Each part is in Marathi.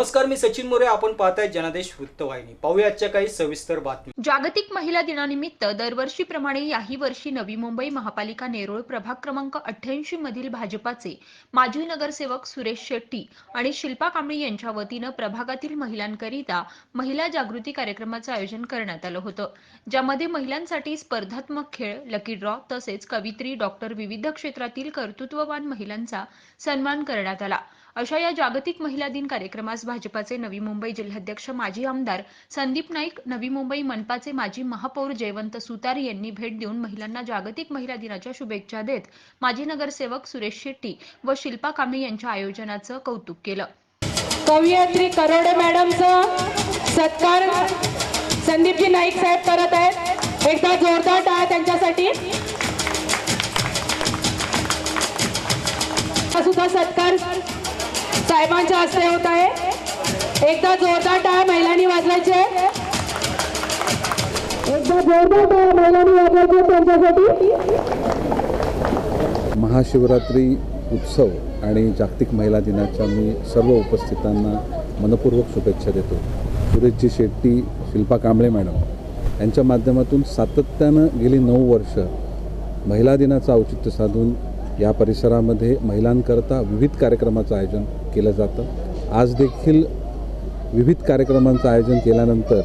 नमस्कार मी सचिन मोरे. आपण पाहताय जनादेश वृत्तवाहिनी. पाहूया आजच्या काही सविस्तर बातमी जागतिक महिला दिनानिमित्त दरवर्षीप्रमाणे याही वर्षी नवी मुंबई महापालिका नेरूळ प्रभाग क्रमांक अठ्ठ्याऐंशी मधील भाजपाचे माजी नगरसेवक सुरेश शेट्टी आणि शिल्पा कांबळी यांच्या वतीनं प्रभागातील महिलांकरिता महिला जागृती कार्यक्रमाचं आयोजन करण्यात आलं होतं ज्यामध्ये महिलांसाठी स्पर्धात्मक खेळ लकी ड्रॉ तसेच कवित्री डॉक्टर विविध क्षेत्रातील कर्तृत्ववान महिलांचा सन्मान करण्यात आला. अशा या जागतिक महिला दिन कार्यक्रमास भाजपाचे नवी मुंबई जिल्हाध्यक्ष माजी आमदार संदीप नाईक नवी मुंबई मनपाचे माजी महापौर जयवंत सुतार यांनी भेट देऊन महिलांना जागतिक महिला दिनाच्या शुभेच्छा देत माजी नगरसेवक सुरेश शेट्टी व शिल्पा कांबळे यांच्या आयोजनाचं कौतुक केलं. कवयित्री करोडे मॅडमचं सत्कार संदीपजी नाईक साहेब करत आहेत. एकदा जोरदार टाळा त्यांच्यासाठी. सुद्धा सत्कार साहेबांच्या हस्ते होत आहे. एकदा जोरदार टाळ्या महिलांनी वाजवायचे. एकदा जोरदार टाळ्या महिलांनी वाजवायचे त्यांच्यासाठी. महाशिवरात्री उत्सव आणि जागतिक महिला दिनाच्या मी सर्व उपस्थितांना मनपूर्वक शुभेच्छा देतो. सुरेशजी शेट्टी शिल्पा कांबळे मॅडम यांच्या माध्यमातून सातत्यानं गेली नऊ वर्ष महिला दिनाचं औचित्य साधून या परिसरामध्ये महिलांकरता विविध कार्यक्रमाचं आयोजन केलं जातं. आज देखील विविध कार्यक्रमांचं आयोजन केल्यानंतर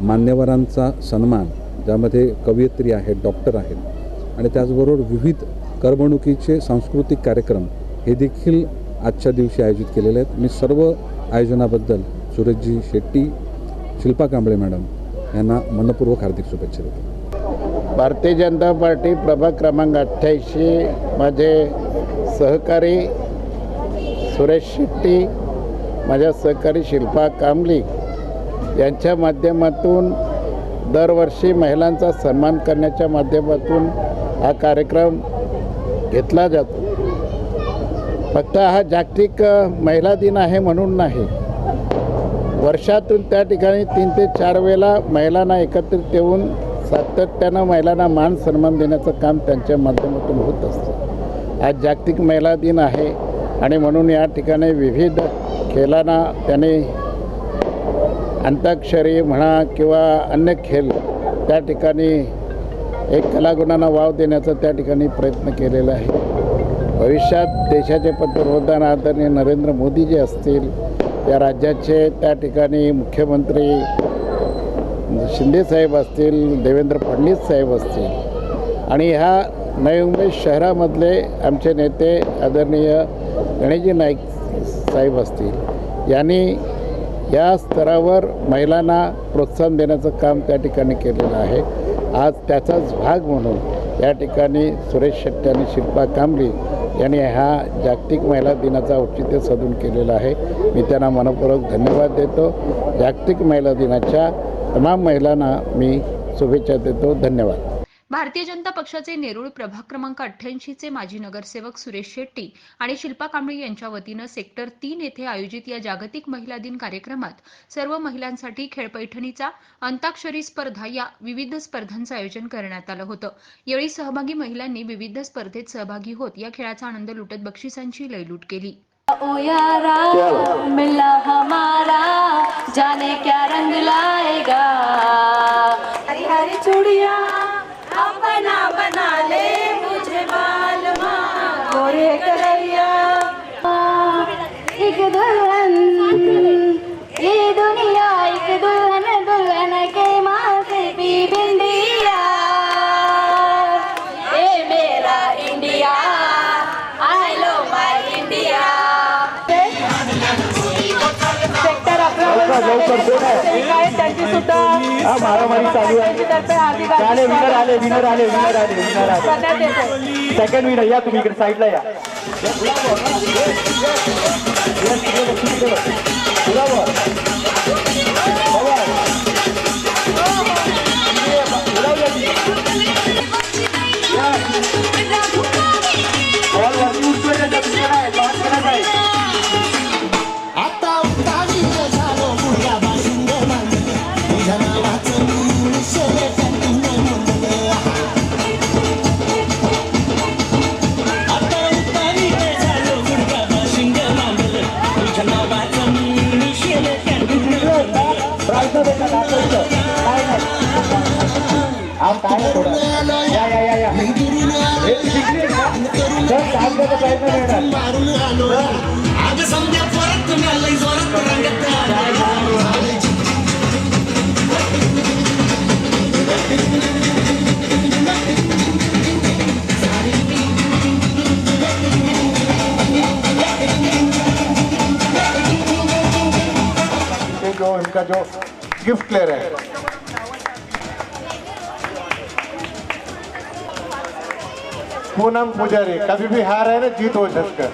मान्यवरांचा सन्मान ज्यामध्ये कवयित्री आहेत डॉक्टर आहेत आणि त्याचबरोबर विविध करमणुकीचे सांस्कृतिक कार्यक्रम हे देखील आजच्या दिवशी आयोजित केलेले आहेत. मी सर्व आयोजनाबद्दल सुरेशजी शेट्टी शिल्पा कांबळे मॅडम यांना मनपूर्वक हार्दिक शुभेच्छा देतो. भारतीय जनता पार्टी प्रभाग क्रमांक अठ्ठ्याऐंशी माझे सहकारी सुरेश शेट्टी माझ्या सहकारी शिल्पा कांबली यांच्या माध्यमातून दरवर्षी महिलांचा सन्मान करण्याच्या माध्यमातून हा कार्यक्रम घेतला जातो. फक्त हा जागतिक महिला दिन आहे म्हणून नाही. वर्षातून त्या ठिकाणी तीन ते चार वेळेला महिलांना एकत्रित येऊन सातत्यानं महिलांना मान सन्मान देण्याचं काम त्यांच्या माध्यमातून होत असतं. आज जागतिक महिला दिन आहे. आणि म्हणून या ठिकाणी विविध खेळांना त्याने अंताक्षरी म्हणा किंवा अन्य खेळ त्या ठिकाणी एक कलागुणांना वाव देण्याचा त्या ठिकाणी प्रयत्न केलेला आहे. भविष्यात देशाचे पंतप्रधान आदरणीय नरेंद्र मोदी जे असतील त्या राज्याचे त्या ठिकाणी मुख्यमंत्री शिंदेसाहेब असतील देवेंद्र फडणवीस साहेब असतील. आणि ह्या नवी मुंबई शहरामधले आमचे नेते आदरणीय गणेशजी नाईक साहेब असतील. यांनी या स्तरावर महिलांना प्रोत्साहन देण्याचं काम त्या ठिकाणी केलेलं आहे. आज त्याचाच भाग म्हणून या ठिकाणी सुरेश शेट्टी आणि शिल्पा कांबली यांनी ह्या जागतिक महिला दिनाचा औचित्य साधून केलेला आहे. मी त्यांना मनपूर्वक धन्यवाद देतो. जागतिक महिला दिनाच्या तमाम महिलांना मी शुभेच्छा देतो. धन्यवाद. भारतीय जनता पक्षाचे नेरूळ प्रभाग क्रमांक अठ्ठ्याऐंशीचे माजी नगरसेवक सुरेश शेट्टी आणि शिल्पा कांबळे यांच्या वतीनं सेक्टर तीन येथे आयोजित या जागतिक महिला दिन कार्यक्रमात सर्व महिलांसाठी खेळपैठणीचा अंताक्षरी स्पर्धा या विविध स्पर्धांचं आयोजन करण्यात आलं होतं. यावेळी सहभागी महिलांनी विविध स्पर्धेत सहभागी होत या खेळाचा आनंद लुटत बक्षिसांची लयलूट केली. ओ यारा मिला हमारा जाने क्या रंग लाएगा? हरी हरी चूड़िया अकरा त्यांची सुद्धा मारामारी चालू आहे आले विनर आले विनर आले विनर आले विनर आले सेकंड विनर या तुम्ही इकडे साईडला या बॉल समजा परत तुम्हाला जोरात गिफ्ट ले रहे हैं। पूनम पुजारी, कभी भी हार है ना, जीत हो है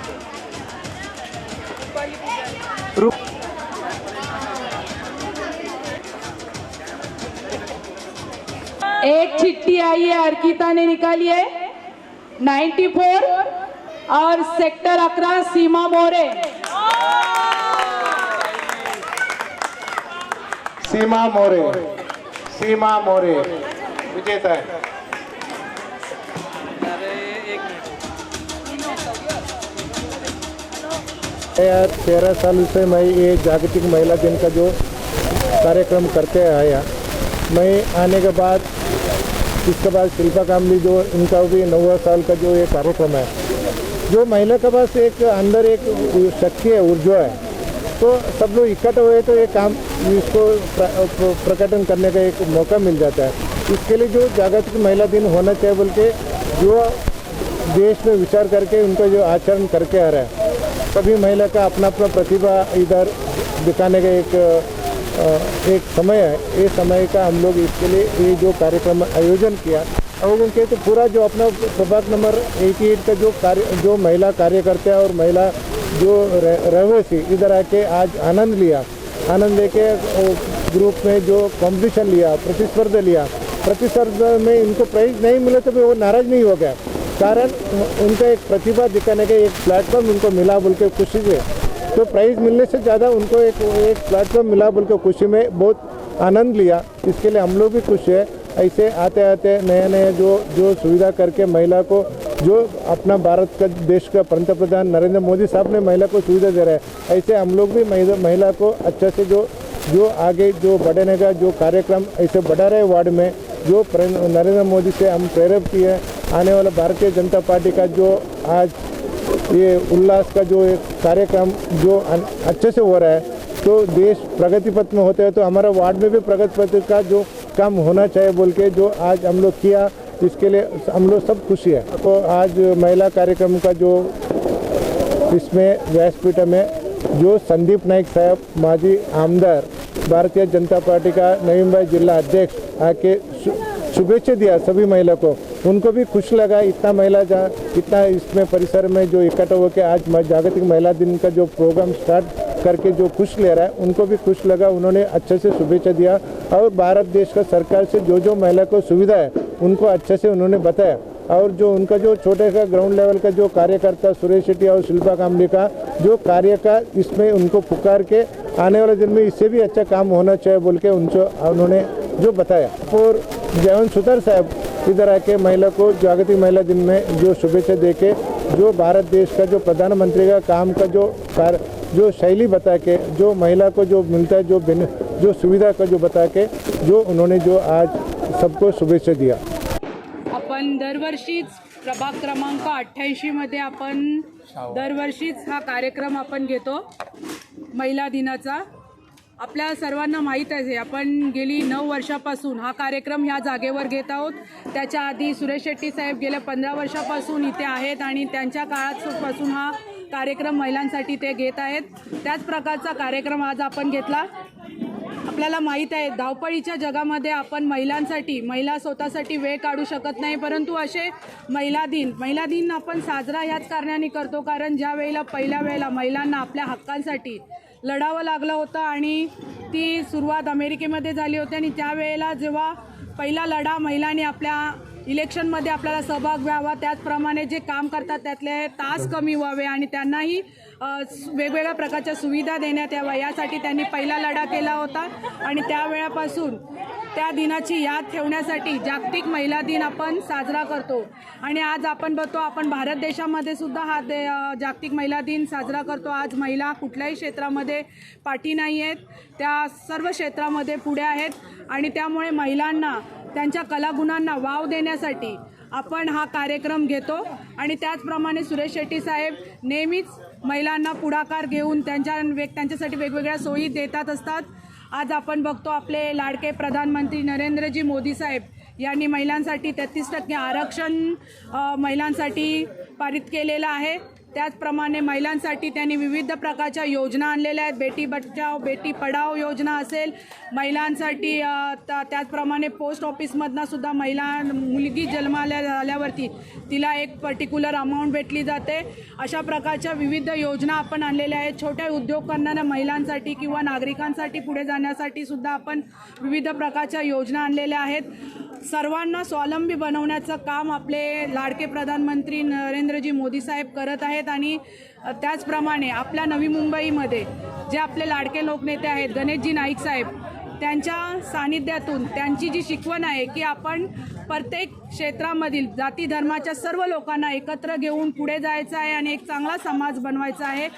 एक चिट्ठी आई है, अर्किता ने निकाली है। 94 और सेक्टर अकरा, सीमा मोरे। सीमा मोरे। सीमा मोरे। विजेता है यार तेरह साल से मैं ये जागतिक महिला दिन का जो कार्यक्रम करते आया। मैं आने के बाद, इसके बाद शिल्पा कामली जो, इनका भी नौवा साल का जो ये कार्यक्रम है। जो महिला के पास एक अंदर एक शक्ति है, ऊर्जा है। तो सब लोग इकट्ठे हुए तो ये काम, इसको प्र- प्र- प्रकटन करने का एक मौका मिल जाता है। इसके लिए जो जागतिक महिला दिन होना चाहिए बोल के जो देश में विचार करके, उनका जो आचरण करके आ रहा है, सभी महिला का अपना अपना प्रतिभा इधर दिखाने का एक एक समय है। ये समय का हम लोग इसके लिए ये जो कार्यक्रम आयोजन किया आयोजन किया तो पूरा जो अपना प्रभाग नंबर 88 का जो कार्य, जो महिला कार्यकर्ता और महिला जो रहवासी इधर आके आज आनंद लिया। आनंद लेके ग्रुप में जो कॉम्पिटिशन लिया, प्रतिस्पर्धा लिया। प्रतिस्पर्धा में इनको प्राइज नहीं मिले तो भी वो नाराज़ नहीं हो गया। कारण उनका एक प्रतिभा दिखाने का एक प्लेटफॉर्म उनको मिला बोल के खुशी से। तो प्राइज मिलने से ज़्यादा उनको एक एक प्लेटफॉर्म मिला बोल के खुशी में बहुत आनंद लिया। इसके लिए हम लोग भी खुश है। ऐसे आते आते नए नए जो जो सुविधा करके महिला को जो अपना भारत का, देश का पंतप्रधान नरेंद्र मोदी साहब ने महिला को सुविधा दे रहे हैं, ऐसे हम लोग भी महिला को अच्छा से जो जो आगे जो बढ़ने का जो कार्यक्रम ऐसे बढ़ा रहे वार्ड में, जो नरेंद्र मोदी से हम प्रेरित किए आने वाला भारतीय जनता पार्टी का जो आज ये उल्लास का जो एक कार्यक्रम जो अच्छे से हो रहा है तो देश प्रगति पथ में होते हैं तो हमारा वार्ड में भी प्रगति पथ का जो काम होना चाहिए बोल के जो आज हम लोग किया इसके लिए हम लोग सब खुशी है। तो आज महिला कार्यक्रम का जो इसमें व्यासपीठ में जो संदीप नाईक साहब, माजी आमदार, भारतीय जनता पार्टी का नवी मुंबई जिला अध्यक्ष, आके शुभेच्छा दिया सभी महिला को। उनको भी खुश लगा इतना महिला जा, इतना इसमें परिसर में जो इकट्ठा होकर आज जागतिक महिला दिन का जो प्रोग्राम स्टार्ट करके जो खुश ले रहा है, उनको भी खुश लगा। उन्होंने अच्छे से शुभेच्छा दिया। और भारत देश का सरकार से जो जो महिला को सुविधा है उनको अच्छे से उन्होंने बताया। और जो उनका जो छोटे का ग्राउंड लेवल का जो कार्यकर्ता सुरेश शेट्टी और शिल्पा कामली का जो कार्य का इसमें उनको पुकार के आने वाले दिन में इससे भी अच्छा काम होना चाहिए बोल के उनको उन्होंने जो बताया। और जयवंत सुतार साहब इधर आके महिला को जागतिक महिला दिन में जो शुभेच्छा दे के जो भारत देश का जो प्रधानमंत्री का काम का जो कार, जो शैली बता के, जो महिला को जो मिलता है, जो जो सुविधा का जो बता के, जो उन्होंने जो आज सबको शुभेच्छा दिया। आपण दरवर्षीच प्रभाग क्रमांक अठ्ठ्याऐंशीमध्ये आपण दरवर्षीच हा कार्यक्रम आपण घेतो महिला दिनाचा. आपल्या सर्वांना माहीत आहे आपण गेली नऊ वर्षापासून हा कार्यक्रम ह्या जागेवर घेत आहोत. त्याच्या आधी सुरेश शेट्टी साहेब गेल्या पंधरा वर्षापासून इथे आहेत आणि त्यांच्या काळापासून हा कार्यक्रम महिलांसाठी ते घेत आहेत. त्याच प्रकारचा कार्यक्रम आज आपण घेतला. आपल्याला माहीत आहे धावपळीच्या जगामध्ये आपण महिलांसाठी महिला स्वतःसाठी वेळ काढू शकत नाही परंतु असे महिला दिन महिला दिन आपण साजरा ह्याच कारणाने करतो कारण ज्या वेळेला पहिल्या वेळेला महिलांना आपल्या हक्कांसाठी लढावं लागलं होतं आणि ती सुरुवात अमेरिकेमध्ये झाली होती आणि त्यावेळेला जेव्हा पहिला लढा महिलांनी आपल्या इलेक्शनमध्ये आपल्याला सहभाग व्हावा. त्याचप्रमाणे जे काम करतात त्यातले तास कमी व्हावे आणि त्यांनाही वेगवेगळ्या प्रकारच्या सुविधा देण्यात याव्या. यासाठी त्यांनी पहिला लढा केला होता. आणि त्यावेळापासून त्या दिनाची याद ठेवण्यासाठी जागतिक महिला दिन आपण साजरा करतो. आणि आज आपण बघतो आपण भारत देशामध्ये सुद्धा हा दे जागतिक महिला दिन साजरा करतो. आज महिला कुठल्याही क्षेत्रामध्ये पाठी नाही आहेत त्या सर्व क्षेत्रामध्ये पुढे आहेत. आणि त्यामुळे महिलांना त्यांच्या कलागुणांना वाव देण्यासाठी आपण हा कार्यक्रम घेतो. आणि त्याचप्रमाणे सुरेश शेट्टी साहेब नेहमीच महिलांना पुढाकार घेऊन त्यांच्या वेग त्यांच्यासाठी वेगवेगळ्या सोयी देतात असतात. आज आपण बघतो आपले लाडके प्रधानमंत्री नरेंद्रजी मोदी साहेब यांनी महिलांसाठी तेहतीस टक्के आरक्षण महिलांसाठी पारित केलेलं आहे. त्याचप्रमाणे महिलांसाठी त्यांनी विविध प्रकारच्या योजना आणलेल्या आहेत. बेटी बचाव बेटी पढाव योजना असेल. महिलांसाठी त्या- त्याचप्रमाणे पोस्ट ऑफिसमधनं सुद्धा महिला मुलगी जन्माल्या झाल्यावरती तिला एक पर्टिक्युलर अमाऊंट भेटली जाते. अशा प्रकारच्या विविध योजना आपण आणलेल्या आहेत. छोट्या उद्योग करणाऱ्या महिलांसाठी किंवा नागरिकांसाठी पुढे जाण्यासाठी सुद्धा आपण विविध प्रकारच्या योजना आणलेल्या आहेत. सर्वांना स्वावलंबी बनवण्याचं काम आपले लाडके प्रधानमंत्री नरेंद्रजी मोदी साहेब करत आहेत आणि त्याचप्रमाणे आपल्या नवी मुंबईमध्ये जे आपले लाडके लोकनेते आहेत गणेशजी नाईक साहेब त्यांच्या सानिध्यातून त्यांची जी शिकवण आहे की आपण प्रत्येक क्षेत्रामधील जाती धर्माच्या सर्व लोकांना एकत्र घेऊन पुढे जायचं आहे आणि एक चांगला समाज बनवायचा आहे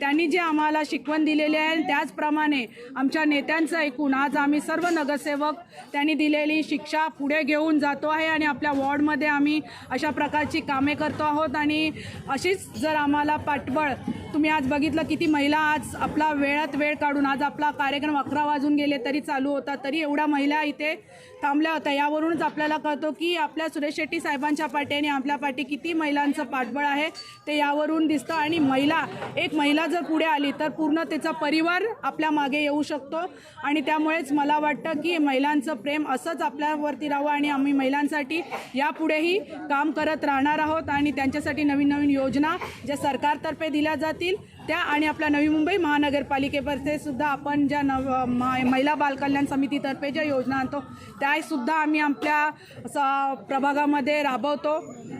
त्यांनी जे आम्हाला शिकवण दिलेली आहे त्याचप्रमाणे आमच्या नेत्यांचं ऐकून आज आम्ही सर्व नगरसेवक त्यांनी दिलेली शिक्षा पुढे घेऊन जातो आहे आणि आपल्या वॉर्डमध्ये आम्ही अशा प्रकारची कामे करतो आहोत आणि अशीच जर आम्हाला पाठबळ तुम्ही आज बघितलं किती महिला आज आपला वेळात वेळ काढून आज आपला कार्यक्रम अकरा वाजून गेले तरी चालू होता तरी एवढा महिला इथे थांबल्या होत्या. यावरूनच आपल्याला कळतो की आपल्या सुरेश शेट्टी साहेबांच्या पाठी आणि आपल्या पाठी किती महिलांचं पाठबळ आहे ते यावरून दिसतं. आणि महिला एक महिला जर पुढे आली तर पूर्ण त्याचा परिवार आपल्या मागे येऊ शकतो. आणि त्यामुळेच मला वाटतं की महिलांचं प्रेम असंच आपल्यावरती राहावं आणि आम्ही महिलांसाठी यापुढेही काम करत राहणार आहोत. आणि त्यांच्यासाठी नवीन नवीन योजना ज्या सरकारतर्फे दिल्या जातील त्या आणि आपल्या नवी मुंबई महानगरपालिकेतर्फे सुद्धा आपण ज्या नव महिला बालकल्याण समितीतर्फे ज्या योजना आणतो त्या न्यायसुद्धा आम्ही आपल्या प्रभागामध्ये राबवतो.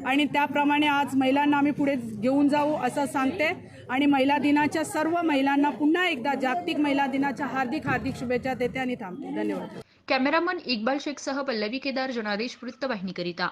आणि त्याप्रमाणे आज महिलांना आम्ही पुढे घेऊन जाऊ असं सांगते. आणि महिला दिनाच्या सर्व महिलांना पुन्हा एकदा जागतिक महिला दिनाच्या हार्दिक हार्दिक शुभेच्छा देते आणि थांबते. धन्यवाद. कॅमेरामन इक्बाल शेखसह पल्लवी केदार जनादेश वृत्तवाहिनीकरिता.